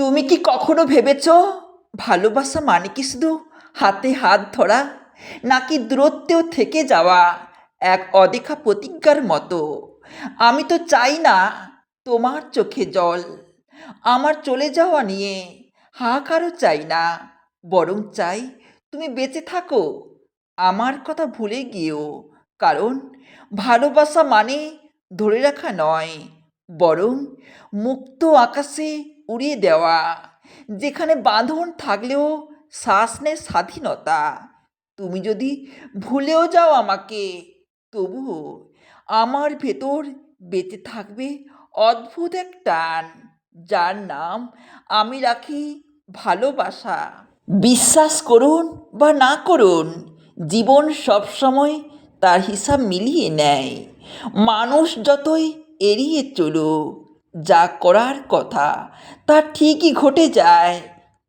তুমি কি কখনো ভেবেছ ভালোবাসা মানে কি শুধু হাতে হাত ধরা, নাকি দূরত্বেও থেকে যাওয়া এক অদেখা প্রতিজ্ঞার মতো? আমি তো চাই না তোমার চোখে জল, আমার চলে যাওয়া নিয়ে হাহাকারও চাই না, বরং চাই তুমি বেঁচে থাকো, আমার কথা ভুলে গিয়েও, কারণ ভালোবাসা মানে ধরে রাখা নয়, বরং মুক্ত আকাশে উড়িয়ে দেওয়া, যেখানে বাঁধন থাকলেও শ্বাস নেয় স্বাধীনতা। তুমি যদি ভুলেও যাও আমাকে, তবুও আমার ভেতর বেঁচে থাকবে অদ্ভুত এক টান, যার নাম আমি রাখি ভালোবাসা। বিশ্বাস করুন বা না করুন, জীবন সবসময় তার হিসাব মিলিয়ে নেয়। মানুষ যতই এড়িয়ে চলুক যা করার কথা, তা ঠিকই ঘটে যায়।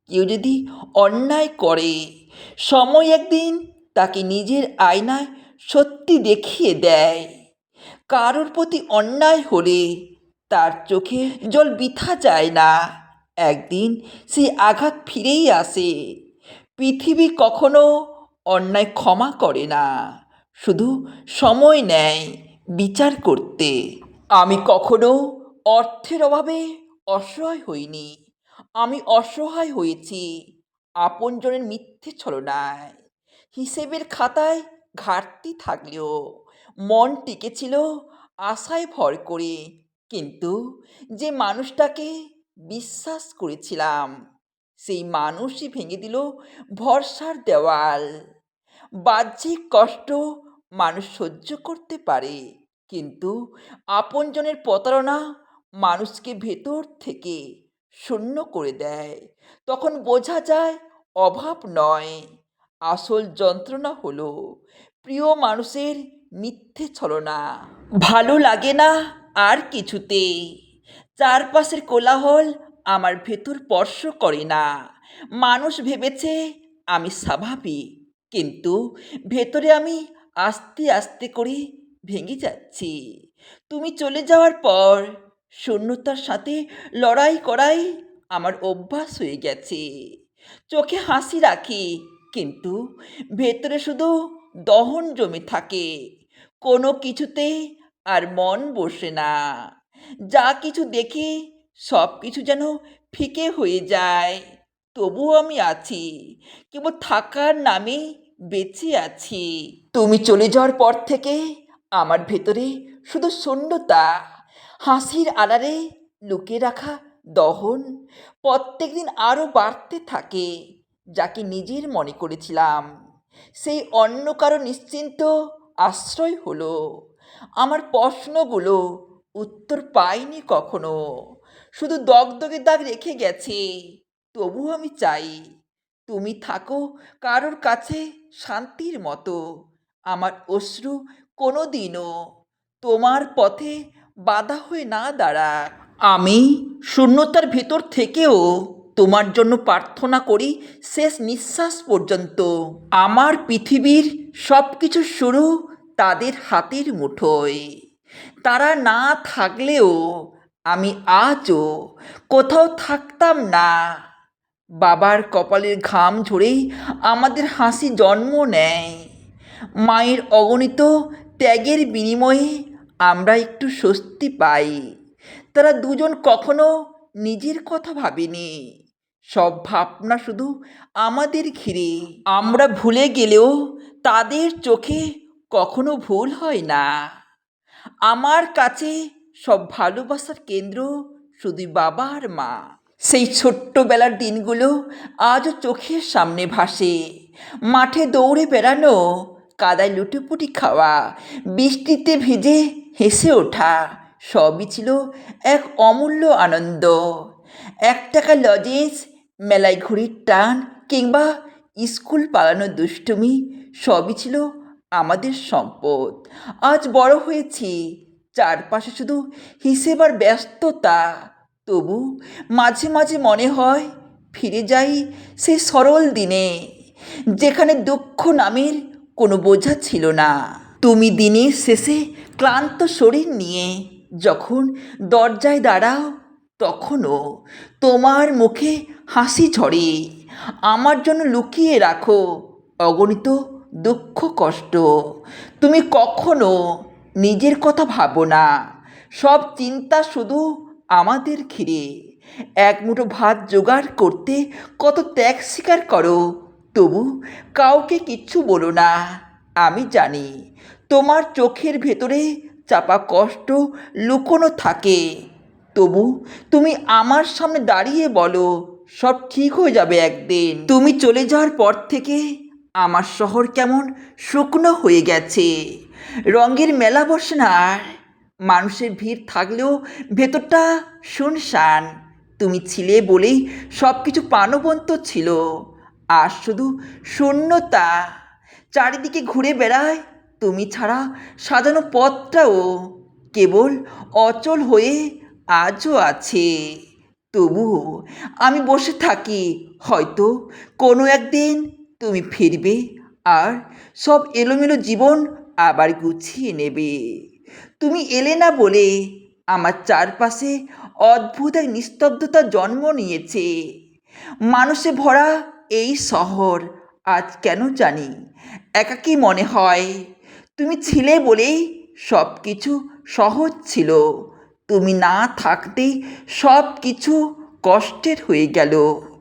কেউ যদি অন্যায় করে, সময় একদিন তাকে নিজের আয়নায় সত্যি দেখিয়ে দেয়। কারোর প্রতি অন্যায় হলে তার চোখে জল বৃথা যায় না। একদিন সে আঘাত ফিরেই আসে। পৃথিবী কখনো অন্যায় ক্ষমা করে না, শুধু সময় নেয় বিচার করতে। আমি কখনো অর্থের অভাবে অসহায় হইনি। আমি অসহায় হয়েছি। আপনজনের মিথ্যে ছলনায়। হিসেবের খাতায় ঘাটতি থাকলেও মন টিকেছিল আশায় ভর করে। কিন্তু যে মানুষটাকে বিশ্বাস করেছিলাম, সেই মানুষই ভেঙে দিল ভরসার দেওয়াল। বাহ্যিক কষ্ট মানুষ সহ্য করতে পারে, কিন্তু আপনজনের প্রতারণা মানুষকে ভেতর থেকে শূন্য করে দেয়। তখন বোঝা যায় অভাব নয়, আসল যন্ত্রণা হলো প্রিয় মানুষের মিথ্যে ছলনা। ভালো লাগে না আর কিছুতেই। চারপাশের কোলাহল আমার ভেতর স্পর্শ করে না। মানুষ ভেবেছে আমি স্বাভাবিক, কিন্তু ভেতরে আমি আস্তে আস্তে করে ভেঙে যাচ্ছি। তুমি চলে যাওয়ার পর শূন্যতার সাথে লড়াই করাই আমার অভ্যাস হয়ে গেছে। চোখে হাসি রাখি, কিন্তু ভেতরে শুধু দহন জমে থাকে। কোনো কিছুতে আর মন বসে না। যা কিছু দেখি, সব কিছু যেন ফিকে হয়ে যায়। তবুও আমি আছি, কেবল থাকার নামে বেঁচে আছি। তুমি চলে যাওয়ার পর থেকে আমার ভেতরে শুধু শূন্যতা। হাসির আড়ালে লুকিয়ে রাখা দহন প্রত্যেক দিন আরও বাড়তে থাকে যাকে নিজের মনে করেছিলাম। সেই অন্য কারও নিশ্চিন্ত আশ্রয় হলো। আমার প্রশ্নগুলো উত্তর পাইনি কখনো। শুধু দগদগে দাগ রেখে গেছে তবু আমি চাই, তুমি থাকো কারোর কাছে শান্তির মতো। আমার অশ্রু কোনো দিনও তোমার পথে বাধা হয়ে না দাঁড়া আমি শূন্যতার ভেতর থেকেও তোমার জন্য প্রার্থনা করি শেষ নিঃশ্বাস পর্যন্ত। আমার পৃথিবীর সব কিছু শুরু তাদের হাতের মুঠোয়। তারা না থাকলেও আমি আজও কোথাও থাকতাম না। বাবার কপালের ঘাম ঝরেই আমাদের হাসি জন্ম নেয়। মায়ের অগণিত ত্যাগের বিনিময়ে আমরা একটু স্বস্তি পাই। তারা দুজন কখনো নিজের কথা ভাবেনি। সব ভাবনা শুধু আমাদের ঘিরে। আমরা ভুলে গেলেও তাদের চোখে কখনো ভুল হয় না। আমার কাছে সব ভালোবাসার কেন্দ্র শুধু বাবা আর মা। সেই ছোট্টবেলার দিনগুলো আজও চোখের সামনে ভাসে। মাঠে দৌড়ে বেড়ানো কাদায় লুটোপুটি খাওয়া। বৃষ্টিতে ভিজে হেসে ওঠা। সবই ছিল এক অমূল্য আনন্দ। এক টাকা লজেন্স, মেলায় ঘুড়ির টান কিংবা স্কুল পালানো দুষ্টুমি, সবই ছিল আমাদের সম্পদ। আজ বড় হয়েছি। চারপাশে শুধু হিসেব আর ব্যস্ততা। তবু মাঝে মাঝে মনে হয়, ফিরে যাই সেই সরল দিনে, যেখানে দুঃখ নামের কোনো বোঝা ছিল না। তুমি দিনের শেষে ক্লান্ত শরীর নিয়ে যখন দরজায় দাঁড়াও, তখনও তোমার মুখে হাসি ঝরে আমার জন্য লুকিয়ে রাখো, অগণিত দুঃখ, কষ্ট। তুমি কখনো নিজের কথা ভাবো না। সব চিন্তা শুধু আমাদের ঘিরে। এক মুঠো ভাত জোগাড় করতে কত ত্যাগ স্বীকার করো। তবু কাউকে কিচ্ছু বলো না। আমি জানি তোমার চোখের ভেতরে চাপা কষ্ট লুকোনো থাকে। তবু তুমি আমার সামনে দাঁড়িয়ে বলো, সব ঠিক হয়ে যাবে একদিন। তুমি চলে যাওয়ার পর থেকে আমার শহর কেমন শুকনো হয়ে গেছে। রঙের মেলা বসে না মানুষের ভিড় থাকলেও ভেতরটা শুনশান। তুমি ছিলে বলেই সব কিছু প্রাণবন্ত ছিল। আর শুধু শূন্যতা চারিদিকে ঘুরে বেড়ায়, তুমি ছাড়া সাজানো পথটাও কেবল অচল হয়ে আজও আছে। তবুও আমি বসে থাকি, হয়তো কোনো একদিন তুমি ফিরবে আর সব এলোমেলো জীবন আবার গুছিয়ে নেবে। তুমি এলে না বলে আমার চারপাশে অদ্ভুত এক নিস্তব্ধতা জন্ম নিয়েছে। মানুষে ভরা এই শহর আজ কেন জানি? একাকী মনে হয়। তুমি ছিলে বলেই সব কিছু সহজ ছিল। তুমি না থাকতেই সব কিছু কষ্টের হয়ে গেল।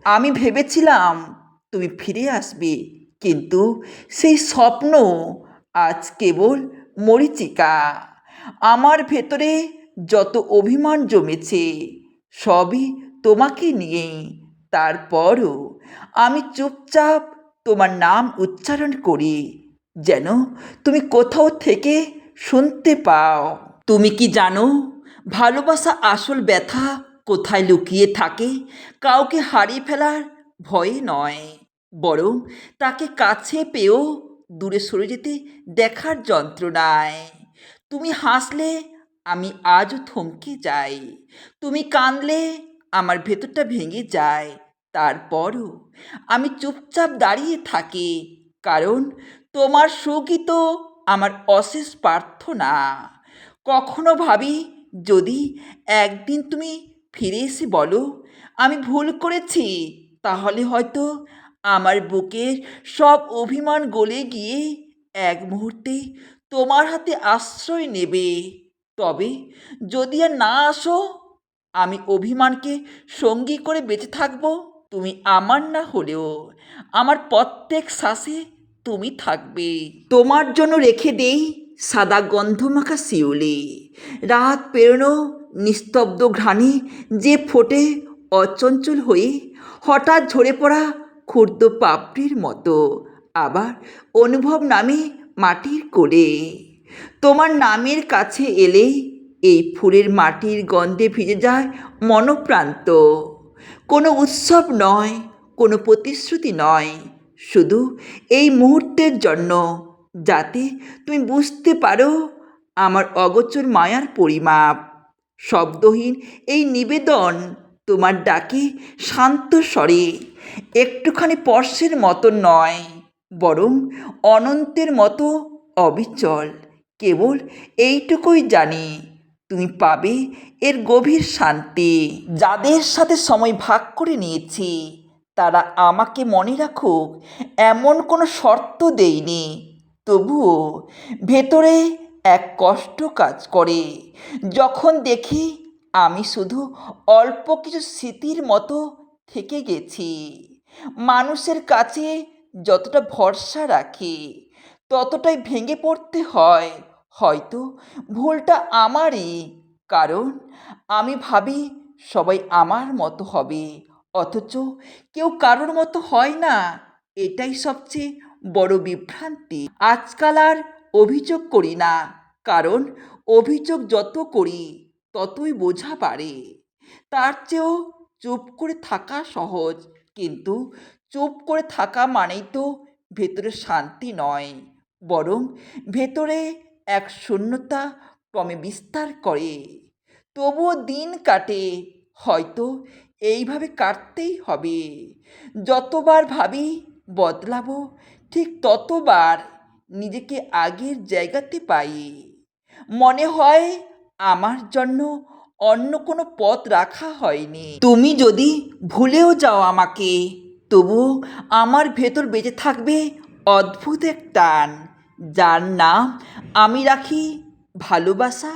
আমি ভেবেছিলাম তুমি ফিরে আসবে, কিন্তু সেই স্বপ্ন আজ কেবল মরিচিকা। আমার ভেতরে যত অভিমান জমেছে, সবই তোমাকে নিয়ে তারপরও আমি চুপচাপ তোমার নাম উচ্চারণ করি, যেন তুমি কোথাও থেকে শুনতে পাও। তুমি কি জানো, ভালোবাসা আসল ব্যথা কোথায় লুকিয়ে থাকে, কাউকে হারিয়ে ফেলার ভয়ে নয়, বরং তাকে কাছে পেয়েও দূরে সরে যেতে দেখার যন্ত্রণায়। তুমি হাসলে আমি আজও থমকে যাই, তুমি কাঁদলে আমার ভেতরটা ভেঙে যায়। তারপরও আমি চুপচাপ দাঁড়িয়ে থাকি, কারণ তোমার সুখই তো আমার অশেষ প্রার্থনা। কখনো ভাবি, যদি একদিন তুমি ফিরে এসে বলো, আমি ভুল করেছি, তাহলে হয়তো আমার বুকের সব অভিমান গলে গিয়ে এক মুহূর্তে তোমার হাতে আশ্রয় নেবে। তবে যদি আর না আসো আমি অভিমানকে সঙ্গী করে বেঁচে থাকব, তুমি আমার না হলেও। আমার প্রত্যেক শ্বাসে তুমি থাকবে। তোমার জন্য রেখে দেই সাদা গন্ধমাখা শিউলি। রাত পেরোনো নিস্তব্ধ ঘ্রাণে যে ফোটে অচঞ্চল হয়ে, হঠাৎ ঝরে পড়া ক্ষুদ্র পাপড়ির মতো, আবার অনুভব নামে মাটির কোলে। তোমার নামের কাছে এলেই এই ফুলের মাটির গন্ধে ভিজে যায় মনপ্রান্ত। কোনো উৎসব নয়, কোনো প্রতিশ্রুতি নয়, শুধু এই মুহূর্তের জন্য, যাতে তুমি বুঝতে পারো আমার অগোচর মায়ার পরিমাপ। শব্দহীন এই নিবেদন তোমার ডাকে শান্ত স্বরে, একটুখানি স্পর্শের মতো নয়, বরং অনন্তের মতো অবিচল। কেবল এইটুকুই জানি। তুমি পাবে এর গভীর শান্তি। যাদের সাথে সময় ভাগ করে নিয়েছি, তারা আমাকে মনে রাখুক, এমন কোনো শর্ত দেয়নি। তবুও ভেতরে এক কষ্ট কাজ করে। যখন দেখি আমি শুধু অল্প কিছু স্মৃতির মতো থেকে গেছি, মানুষের কাছে যতটা ভরসা রাখি, ততটাই ভেঙে পড়তে হয়। হয়তো ভুলটা আমারই, কারণ আমি ভাবি সবাই আমার মতো হবে, অথচ কেউ কারোর মতো হয় না। এটাই সবচেয়ে বড় বিভ্রান্তি। আজকাল আর অভিযোগ করি না, কারণ অভিযোগ যত করি ততই বোঝা পারে। তার চেয়েও চুপ করে থাকা সহজ, কিন্তু চুপ করে থাকা মানেই তো ভেতরে শান্তি নয়, বরং ভেতরে এক শূন্যতা ক্রমে বিস্তার করে। তবুও দিন কাটে, হয়তো এইভাবে কাটতেই হবে। যতবার ভাবি বদলাবো, ঠিক ততবার নিজেকে আগের জায়গাতে পাই। মনে হয় আমার জন্য অন্য কোনো পথ রাখা হয়নি। তুমি যদি ভুলেও যাও আমাকে তবু আমার ভেতর বেঁচে থাকবে অদ্ভুত এক টান। যার নাম আমি রাখি ভালোবাসা